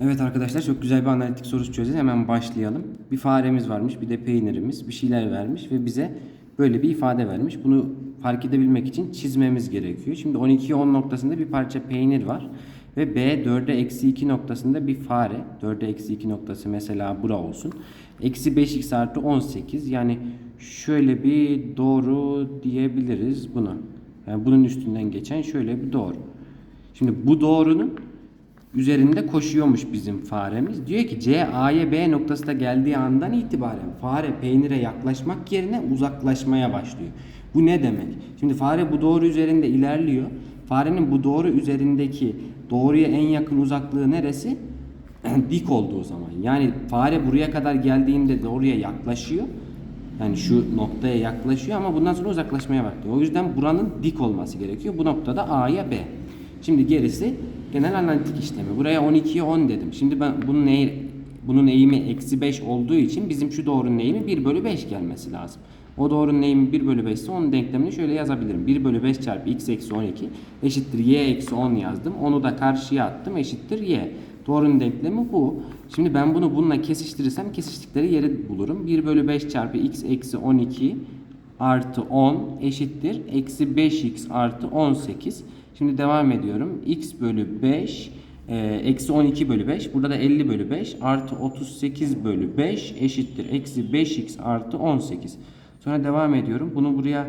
Evet arkadaşlar çok güzel bir analitik sorusu çözeceğiz. Hemen başlayalım. Bir faremiz varmış, bir de peynirimiz, bir şeyler vermiş ve bize böyle bir ifade vermiş. Bunu fark edebilmek için çizmemiz gerekiyor. Şimdi 12'ye 10 noktasında bir parça peynir var. Ve B 4'e eksi 2 noktasında bir fare. 4'e eksi 2 noktası mesela bura olsun. Eksi 5x artı 18 yani şöyle bir doğru diyebiliriz buna. Yani bunun üstünden geçen şöyle bir doğru. Şimdi bu doğrunun üzerinde koşuyormuş bizim faremiz. Diyor ki C A'ya B noktasına geldiği andan itibaren fare peynire yaklaşmak yerine uzaklaşmaya başlıyor. Bu ne demek? Şimdi fare bu doğru üzerinde ilerliyor. Farenin bu doğru üzerindeki doğruya en yakın uzaklığı neresi? Dik olduğu zaman. Yani fare buraya kadar geldiğinde doğruya yaklaşıyor. Yani şu noktaya yaklaşıyor ama bundan sonra uzaklaşmaya başlıyor. O yüzden buranın dik olması gerekiyor. Bu noktada A'ya B. Şimdi gerisi genel analitik işlemi. Buraya 12'ye 10 dedim. Şimdi ben bunun neyi, bunun eğimi eksi 5 olduğu için bizim şu doğrunun eğimi 1 bölü 5 gelmesi lazım. O doğrunun eğimi 1 bölü 5 ise onun denklemini şöyle yazabilirim. 1 bölü 5 çarpı x eksi 12 eşittir y eksi 10 yazdım. Onu da karşıya attım eşittir y. Doğrunun denklemi bu. Şimdi ben bunu bununla kesiştirirsem kesiştikleri yeri bulurum. 1 bölü 5 çarpı x eksi 12 artı 10 eşittir. Eksi 5x artı 18. Şimdi devam ediyorum. x bölü 5 e, eksi 12 bölü 5. Burada da 50 bölü 5 artı 38 bölü 5 eşittir. Eksi 5x artı 18. Sonra devam ediyorum. Bunu buraya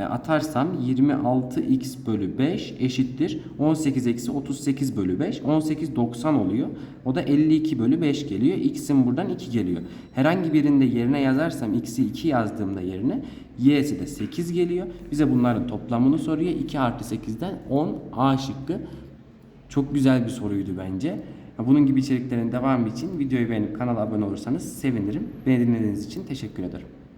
atarsam 26x bölü 5 eşittir. 18 eksi 38 bölü 5. 18 90 oluyor. O da 52 bölü 5 geliyor. X'in buradan 2 geliyor. Herhangi birinde yerine yazarsam x'i 2 yazdığımda yerine y'si de 8 geliyor. Bize bunların toplamını soruyor. 2 artı 8'den 10 A şıkkı. Çok güzel bir soruydu bence. Bunun gibi içeriklerin devamı için videoyu beğenip kanala abone olursanız sevinirim. Beni dinlediğiniz için teşekkür ederim.